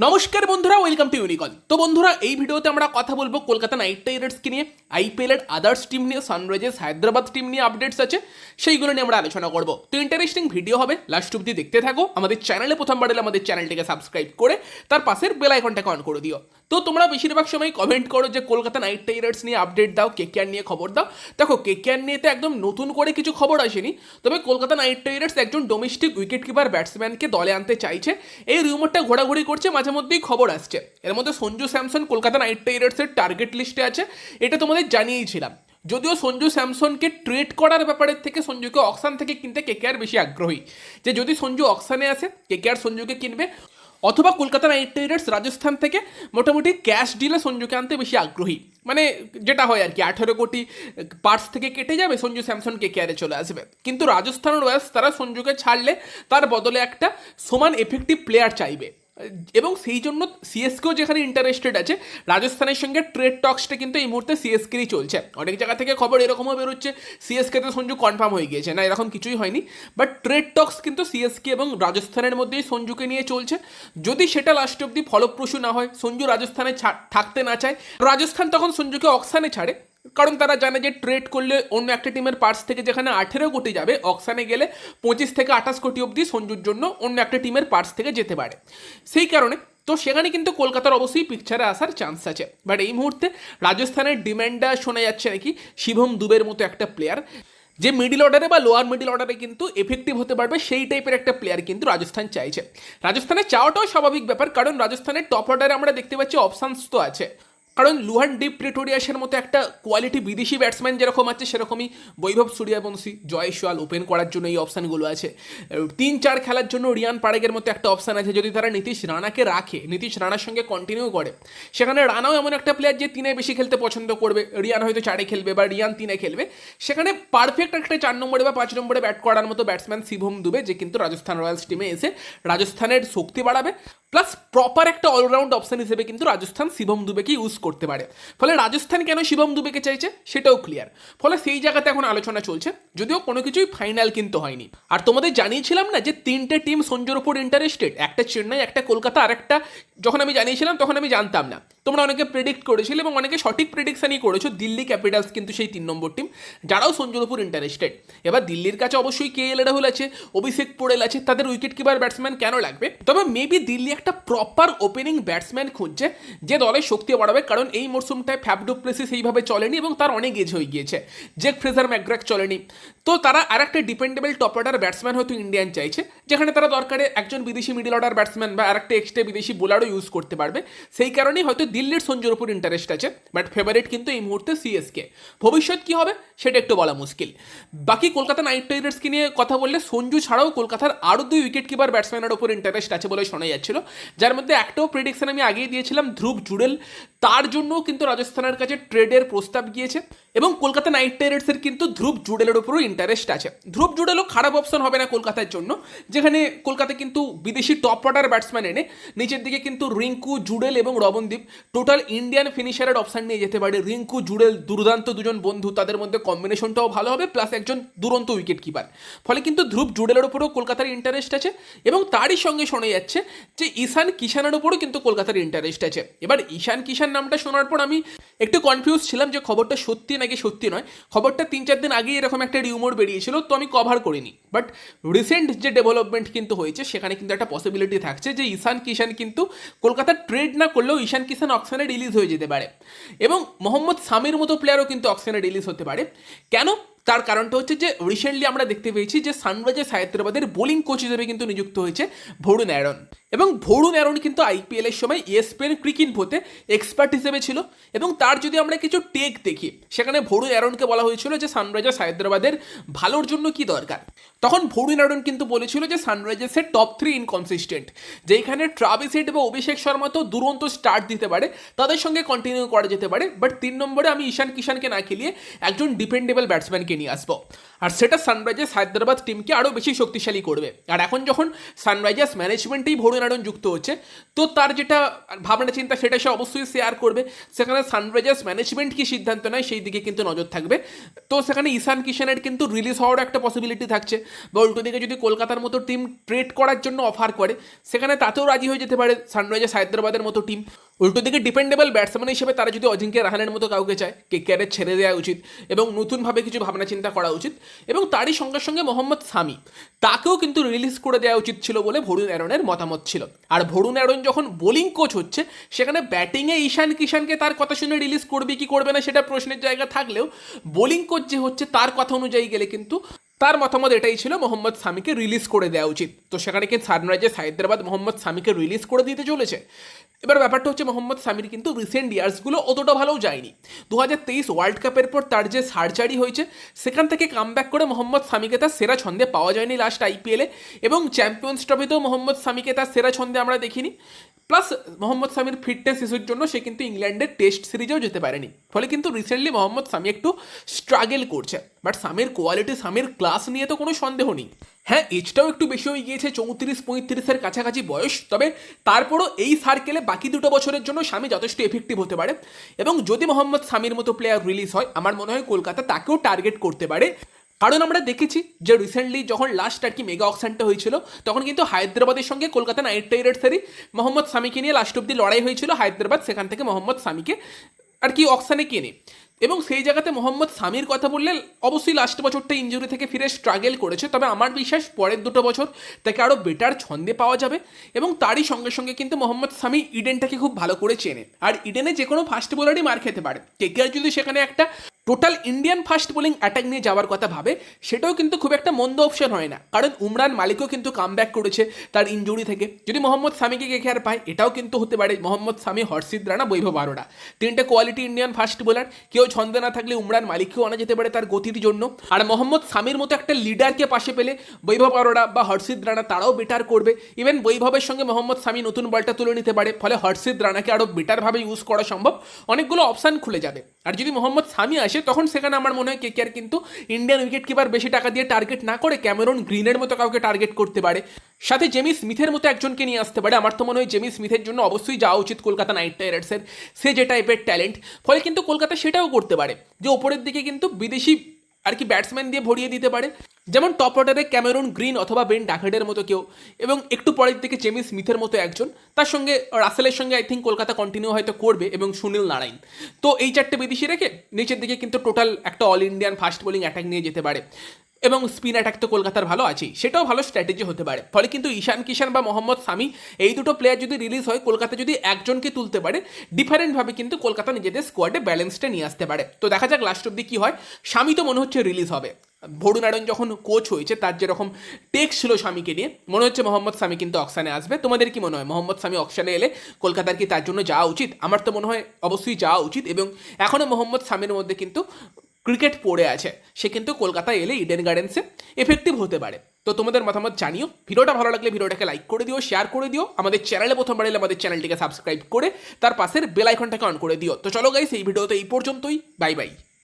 নমস্কার বন্ধুরা welcome to ইউনিকল তো বন্ধুরা, এই ভিডিওতে আমরা কথা বলব কলকাতা নাইট রাইডার্সকে নিয়ে আইপিএল এর আদার্স টিম নিয়ে সানরাইজার্স হায়দ্রাবাদ টিম নিয়ে আপডেটস আছে, সেইগুলো নিয়ে আমরা আলোচনা করব। তো ইন্টারেস্টিং ভিডিও হবে লাস্ট অব্দি দেখতে থাকো, আমাদের চ্যানেলে প্রথমবার এলে আমাদের চ্যানেলটিকে সাবস্ক্রাইব করে, তার পাশের বেল আইকনটাকে অন করে দিও। তো তোমরা বেশিরভাগ সময় কমেন্ট করো যে, কলকাতা নাইট রাইডার্স নিয়ে আপডেট দাও কেকেআর নিয়ে খবর দাও। দেখো কেকেআর নিয়ে তো একদম নতুন করে কিছু খবর আসেনি, তবে কলকাতা নাইট রাইডার্স একজন ডোমেস্টিক উইকেট কিপার ব্যাটসম্যানকে দলে আনতে চাইছে। এই রিউমারটা ঘোরাঘুরি করছে মাঝে মধ্যেই খবর আসছে। এর মধ্যে সঞ্জু স্যামসন কলকাতা নাইট রাইডার্সের টার্গেট লিস্টে আছে। এটা তোমাদের জানিয়েছিলাম। যদিও সঞ্জু স্যামসনকে ট্রেড করার ব্যাপারের থেকে সঞ্জুকে অকশান থেকে কিনতে কেকেআর বেশি আগ্রহী। যে যদি সঞ্জু অকশানে আসে কেকেআর সঞ্জুকে কিনবে। অথবা কলকাতা নাইট রাইডার্স রাজস্থান থেকে মোটামুটি ক্যাশ ডিলে সঞ্জুকে আনতে বেশি আগ্রহী। মানে যেটা হয় আর কি, আঠেরো কোটি পার্টস থেকে কেটে যাবে, সঞ্জু স্যামসন কে কেয়ারে চলে আসবে। কিন্তু রাজস্থান রয়্যালস তারা সঞ্জুকে ছাড়লে তার বদলে একটা সমান এফেক্টিভ প্লেয়ার চাইবে। এবং সেই জন্য সিএসকেও যেখানে ইন্টারেস্টেড আছে, রাজস্থানের সঙ্গে ট্রেড টক্সটা কিন্তু এই মুহূর্তে সিএসকেরই চলছে। অনেক জায়গা থেকে খবর এরকমও বেরোচ্ছে সিএসকেতে সঞ্জু কনফার্ম হয়ে গিয়েছে। না, এরকম কিছুই হয়নি। বাট ট্রেড টক্স কিন্তু সিএসকে এবং রাজস্থানের মধ্যেই সঞ্জুকে নিয়ে চলছে। যদি সেটা লাস্ট অব্দি ফলপ্রসূ না হয়, সঞ্জু রাজস্থানে থাকতে না চায়, রাজস্থান তখন সঞ্জুকে অকসানে ছাড়ে। কারণ তারা জানে যে ট্রেড করলে অন্য একটা টিমের পার্টস থেকে যেখানে আঠেরো কোটি যাবে অকসানে গেলে পঁচিশ থেকে আঠাশ কোটি অবধি সঞ্জুর জন্য অন্য একটা টিমের পার্টস থেকে যেতে পারে। সেই কারণে তো সেখানে কিন্তু কলকাতার অবশ্যই পিকচারে আসার চান্স আছে। বাট এই মুহূর্তে রাজস্থানের ডিম্যান্ডটা শোনা যাচ্ছে নাকি? শিবম দুবের মতো একটা প্লেয়ার যে মিডিল অর্ডারে বা লোয়ার মিডিল অর্ডারে কিন্তু এফেক্টিভ হতে পারবে, সেই টাইপের একটা প্লেয়ার কিন্তু রাজস্থান চাইছে। রাজস্থানের চাওয়াটাও স্বাভাবিক ব্যাপার, কারণ রাজস্থানের টপ অর্ডারে আমরা দেখতে পাচ্ছি অপশানস তো আছে। কারণ লুহান ডিপ প্রিটোরিয়াসের মতো একটা কোয়ালিটি বিদেশি ব্যাটসম্যান যেরকম আছে, সেরকমই বৈভব সূর্যবংশী জয়সওয়াল ওপেন করার জন্য এই অপশানগুলো আছে। তিন চার খেলার জন্য রিয়ান পাড়েগের মতো একটা অপশান আছে, যদি তারা নীতিশ রানাকে রাখে, নীতিশ রানার সঙ্গে কন্টিনিউ করে। সেখানে রানাও এমন একটা প্লেয়ার যে তিনে বেশি খেলতে পছন্দ করবে, রিয়ান হয়তো চারে খেলবে বা রিয়ান তিনে খেলবে। সেখানে পারফেক্ট একটা চার নম্বরে বা পাঁচ নম্বরে ব্যাট করার মতো ব্যাটসম্যান শিবম দুবে, যে কিন্তু রাজস্থান রয়্যালস টিমে এসে রাজস্থানের শক্তি বাড়াবে। প্লাস প্রপার একটা অলরাউন্ড অপশন হিসেবে কিন্তু রাজস্থান শিবম দুবেকে ইউজ করতে পারে। ফলে রাজস্থান কেন শিবম দুবেকে চাইছে? সেটাও ক্লিয়ার ফলে সেই জায়গাতে এখন আলোচনা চলছে। যদিও কোনো কিছুই ফাইনাল কিন্তু হয়নি। আর তোমাদের জানিয়েছিলাম না যে তিনটে টিম সঞ্জুর উপর ইন্টারেস্টেড একটা চেন্নাই, একটা কলকাতা আর একটা যখন আমি জানিয়েছিলাম তখন আমি জানতাম না। তোমরা অনেকে প্রেডিক্ট করেছিলে এবং অনেকে সঠিক প্রেডিকশনই করেছ। দিল্লি ক্যাপিটালস কিন্তু সেই তিন নম্বর টিম যারাও সঞ্জুর উপর ইন্টারেস্টেড এবার দিল্লির কাছে অবশ্যই কে এল রাহুল আছে? অভিষেক পোড়েল আছে? তাদের উইকেট কিপার ব্যাটসম্যান কেন লাগবে? তবে মেবি দিল্লি একটা প্রপার ওপেনিং ব্যাটসম্যান খুঁজছে, যে দলের শক্তি বাড়াবে। কারণ এই মরশুমটায় ফ্যাবডু প্লেসি সেইভাবে চলেনি এবং তার অনেক এজ হয়ে গিয়েছে। জেক ফ্রেজার ম্যাগ্রাক চলেনি। তো তারা আর একটা ডিপেন্ডেবল টপ অর্ডার ব্যাটসম্যান হয়তো ইন্ডিয়ান চাইছে। যেখানে তারা দরকারে একজন বিদেশি মিডল অর্ডার ব্যাটসম্যান বা আর একটা এক্সট্রা বিদেশি বোলারও ইউজ করতে পারবে। সেই কারণেই হয়তো দিল্লির সঞ্জুর উপর ইন্টারেস্ট আছে বাট ফেভারিট কিন্তু এই মুহূর্তে সিএসকে ভবিষ্যৎ কি হবে, সেটা একটু বলা মুশকিল। বাকি কলকাতা নাইট রাইডার্সকে নিয়ে কথা বললে, সঞ্জু ছাড়াও কলকাতার আরও দুই উইকেট কিপার ব্যাটসম্যানের উপর ইন্টারেস্ট আছে বলে শোনা যাচ্ছিল। যার মধ্যে একটাও প্রেডিকশন আমি আগেই দিয়েছিলাম, ধ্রুব জুডেল। তার জন্যও কিন্তু রাজস্থানের কাছে ট্রেডের প্রস্তাব গিয়েছে। এবং কলকাতা নাইট রাইডার্সের কিন্তু ধ্রুব জুডেলের উপরও ইন্টারেস্ট আছে। ধ্রুব জুডেলও খারাপ অপশন হবে না কলকাতার জন্য। যেখানে কলকাতা কিন্তু বিদেশি টপ অর্ডার ব্যাটসম্যান এনে নিচের দিকে কিন্তু রিঙ্কু জুডেল এবং রবনদীপ টোটাল ইন্ডিয়ান ফিনিশারের অপশন নিয়ে যেতে পারে। রিঙ্কু জুডেল দুর্দান্ত দুজন বন্ধু, তাদের মধ্যে কম্বিনেশনটাও ভালো হবে প্লাস একজন দুরন্ত উইকেট কিপার ফলে কিন্তু ধ্রুব জুডেলের উপরেও কলকাতার ইন্টারেস্ট আছে এবং তারই সঙ্গে শোনা যাচ্ছে যে ঈশান কিষানের উপরও কিন্তু কলকাতার ইন্টারেস্ট আছে। এবার ঈশান কিষান নামটা শোনার পর আমি একটু কনফিউজ ছিলাম যে খবরটা সত্যি নাকি সত্যি নয়? খবরটা তিন চার দিন আগে এরকম একটা রিউমোর বেরিয়েছিল, তো আমি কভার করিনি। বাট রিসেন্ট যে ডেভেলপমেন্ট কিন্তু হয়েছে, সেখানে কিন্তু একটা পসিবিলিটি থাকছে যে ঈশান কিষান কিন্তু কলকাতার ট্রেড না করলেও ঈশান কিষান অকশনে রিলিজ হয়ে যেতে পারে। এবং মোহাম্মদ সামির মতো প্লেয়ারও কিন্তু অকশনে রিলিজ হতে পারে। কেন? তার কারণটা হচ্ছে যে রিসেন্টলি আমরা দেখতে পেয়েছি যে সানরাইজার্স হায়দ্রাবাদের বোলিং কোচ হিসেবে কিন্তু নিযুক্ত হয়েছে ভরুণ অ্যারন। এবং ভরুণ অ্যারন কিন্তু আইপিএল এর সময় ইএসপিএন ক্রিকিন হতে এক্সপার্ট হিসেবে ছিল। এবং তার যদি আমরা কিছু টেক দেখি, সেখানে ভরুণ অ্যারনকে বলা হয়েছিল যে সানরাইজার্স হায়দ্রাবাদের ভালোর জন্য কি দরকার? তখন ভরুণ অ্যারন কিন্তু বলেছিল যে সানরাইজার্সের টপ থ্রি ইনকনসিস্টেন্ট যেখানে ট্রাভিস হেড বা অভিষেক শর্মা তো দুরন্ত স্টার্ট দিতে পারে, তাদের সঙ্গে কন্টিনিউ করা যেতে পারে। বাট তিন নম্বরে আমি ঈশান কিষানকে না খেলিয়ে একজন ডিপেন্ডেবল ব্যাটসম্যানকে টিমকে নিয়ে আসব। আর সেটা সানরাইজার্স হায়দ্রাবাদ টিমকে আরও বেশি শক্তিশালী করবে। আর এখন যখন সানরাইজার্স ম্যানেজমেন্টেই ভরুনারণ যুক্ত হচ্ছে, তো তার যেটা ভাবনা চিন্তা সেটা সে অবশ্যই শেয়ার করবে। সেখানে সানরাইজার্স ম্যানেজমেন্ট কি সিদ্ধান্ত নেয়, সেই দিকে কিন্তু নজর থাকবে। তো সেখানে ঈশান কিষানের কিন্তু রিলিজ হওয়ারও একটা পসিবিলিটি থাকছে। বা উল্টো দিকে যদি কলকাতার মতো টিম ট্রেড করার জন্য অফার করে, সেখানে তাতেও রাজি হয়ে যেতে পারে সানরাইজার্স হায়দ্রাবাদের মতো টিম উল্টো দিকে ডিপেন্ডেবল ব্যাটসম্যান হিসেবে তারা যদি অজিঙ্ক্য রাহানের মতো কাউকে চায়, কে ক্যারেট ছেড়ে দেওয়া উচিত এবং নতুনভাবে কিছু ভাবনা চিন্তা করা উচিত এবং তারই সঙ্গে সঙ্গে মোহাম্মদ সামি, তাকেও কিন্তু রিলিজ করে দেওয়া উচিত ছিল বলে ভরুণ অ্যারনের মতামত ছিল। আর ভরুণ অ্যারন যখন বোলিং কোচ হচ্ছে, সেখানে ব্যাটিংয়ে ঈশান কিষানকে তার কথা শুনে রিলিজ করবে কি করবে না সেটা প্রশ্নের জায়গা থাকলেও বোলিং কোচ যে হচ্ছে, তার কথা অনুযায়ী গেলে কিন্তু তার মতামত এটাই ছিল, মোহাম্মদ সামিকে রিলিজ করে দেওয়া উচিত। তো সেখানে কিন্তু সানরাইজার্স হায়দ্রাবাদ মোহাম্মদ সামিকে রিলিজ করে দিতে চলেছে। এবার ব্যাপারটা হচ্ছে, মোহাম্মদ সামির কিন্তু রিসেন্ট ইয়ার্সগুলো অতটা ভালোও যায়নি। দু হাজার তেইশ ওয়ার্ল্ড কাপের পর তার যে সার্জারি হয়েছে, সেখান থেকে কাম ব্যাক করে মোহাম্মদ সামিকে তার সেরা ছন্দে পাওয়া যায়নি লাস্ট আইপিএলে এবং চ্যাম্পিয়ন্স ট্রফিতেও মোহাম্মদ সামিকে তার সেরা ছন্দে আমরা দেখিনি। প্লাস মোহাম্মদ সামির ফিটনেস ইস্যুর জন্য সে কিন্তু ইংল্যান্ডের টেস্ট সিরিজেও যেতে পারেনি। ফলে কিন্তু রিসেন্টলি মোহাম্মদ সামি একটু স্ট্রাগল করছে। বাট সামির কোয়ালিটি সামির ক্লাস নিয়ে তো কোনো সন্দেহ নেই। হ্যাঁ এজটাও একটু বেশি হয়ে গিয়েছে, চৌত্রিশ পঁয়ত্রিশের কাছাকাছি বয়স। তবে তারপরও এই সার্কেলে বাকি দুটো বছরের জন্য স্বামী যথেষ্ট এফেক্টিভ হতে পারে। এবং যদি মোহাম্মদ সামির মতো প্লেয়ার রিলিজ হয়, আমার মনে হয় কলকাতা তাকেও টার্গেট করতে পারে। কারণ আমরা দেখেছি যে রিসেন্টলি যখন লাস্ট আর কি মেগা অকশনটা হয়েছিল, তখন কিন্তু হায়দ্রাবাদের সঙ্গে কলকাতা নাইট রাইডার্সেরই মোহাম্মদ সামিকে নিয়ে লাস্ট অব্দি লড়াই হয়েছিল, হায়দ্রাবাদ সেখান থেকে মোহাম্মদ সামিকে আর কি অকশানে কেনে। এবং সেই জায়গাতে মোহাম্মদ সামির কথা বললে অবশ্যই লাস্ট বছরটা ইঞ্জুরি থেকে ফিরে স্ট্রাগল করেছে, তবে আমার বিশ্বাস পরের দুটো বছর তাকে আরও বেটার ছন্দে পাওয়া যাবে এবং তারই সঙ্গে সঙ্গে কিন্তু মোহাম্মদ সামি ইডেনটাকে খুব ভালো করে চেনে। আর ইডেনে যে কোনো ফাস্ট বোলারই মার খেতে পারে। কেকেআর যদি সেখানে একটা total Indian fast bowling attack নিয়ে যাওয়ার কথা ভাবে, সেটাও কিন্তু খুব একটা মন্দ অপশন হয় না। কারণ উমরান মালিকও কিন্তু কাম করেছে তার ইঞ্জুরি থেকে। যদি মোহাম্মদ সামিকে কে খেয়ার পায়, এটাও কিন্তু হতে পারে মোহাম্মদ সামি হর্ষিদ রানা, বৈভব আরোরা তিনটে কোয়ালিটি ইন্ডিয়ান ফাস্ট বোলার কেউ ছন্দে না থাকলে উমরান মালিককেও আনা যেতে পারে তার গতির জন্য। আর মোহাম্মদ সামির মতো একটা লিডারকে পাশে পেলে বৈভব আরোরা বা হর্ষিদ রানা তারাও বেটার করবে। ইভেন বৈভবের সঙ্গে মোহাম্মদ সামি নতুন বলটা তুলে নিতে পারে, ফলে হর্ষিদ রানাকে আরও বেটারভাবে ইউজ করা সম্ভব। অনেকগুলো অপশান খুলে যাবে। আর যদি মোহাম্মদ সামি আসে তখন সেখানে আমার মনে হয় কেকেআর কিন্তু ইন্ডিয়ান উইকেট কিপার বেশি টাকা দিয়ে টার্গেট না করে ক্যামেরন গ্রিনের মতো কাউকে টার্গেট করতে পারে। সাথে জেমি স্মিথের মতো একজনকে নিয়ে আসতে পারে। আমার তো মনে হয় জেমি স্মিথের জন্য অবশ্যই যাওয়া উচিত কলকাতা নাইট রাইডার্সের সে যে টাইপের ট্যালেন্ট ফলে কিন্তু কলকাতা সেটাও করতে পারে। যে ওপরের দিকে কিন্তু বিদেশি আর কি ব্যাটসম্যান দিয়ে ভরিয়ে দিতে পারে। যেমন টপ অর্ডারে ক্যামেরন, গ্রিন অথবা বেন ডাকেডের মতো কেউ এবং একটু পরের দিকে জেমি স্মিথের মতো একজন। তার সঙ্গে রাসেলের সঙ্গে আই থিঙ্ক কলকাতা কন্টিনিউ হয়তো করবে এবং সুনীল নারায়ণ। তো এই চারটে বিদেশি রেখে নিচের দিকে কিন্তু টোটাল একটা all Indian fast bowling attack নিয়ে যেতে পারে। এবং স্পিন অ্যাটাক তো কলকাতার ভালো আছেই। সেটাও ভালো স্ট্র্যাটেজি হতে পারে। ফলে কিন্তু ঈশান কিষান বা মোহাম্মদ সামি এই দুটো প্লেয়ার যদি রিলিজ হয়, কলকাতা যদি একজনকে তুলতে পারে ডিফারেন্টভাবে কিন্তু কলকাতা নিজেদের স্কোয়াডে ব্যালেন্সটা নিয়ে আসতে পারে। তো দেখা যাক লাস্ট অব্দি কী হয়। স্বামী তো মনে হচ্ছে রিলিজ হবে। ভরুনারায়ণ যখন কোচ হয়েছে, তার যেরকম টেক ছিল স্বামীকে নিয়ে, মনে হচ্ছে মোহাম্মদ স্বামী কিন্তু অকশানে আসবে। তোমাদের কি মনে হয়? মোহাম্মদ স্বামী অকশানে এলে কলকাতার কি তার জন্য যাওয়া উচিত? আমার তো মনে হয় অবশ্যই যাওয়া উচিত এবং এখনও মোহাম্মদ স্বামীর মধ্যে কিন্তু ক্রিকেট পড়ে আছে। সে কিন্তু কলকাতায় এলে ইডেন গার্ডেন্সে এফেক্টিভ হতে পারে। তো তোমাদের মতামত জানিও। ভিডিওটা ভালো লাগলে ভিডিওটাকে লাইক করে দিও শেয়ার করে দিও। আমাদের চ্যানেলে প্রথমবার এলে আমাদের চ্যানেলটিকে সাবস্ক্রাইব করে, তার পাশের বেল আইকনটাকে অন করে দিও। তো চলো গাইস এই ভিডিওতে এই পর্যন্তই। Bye bye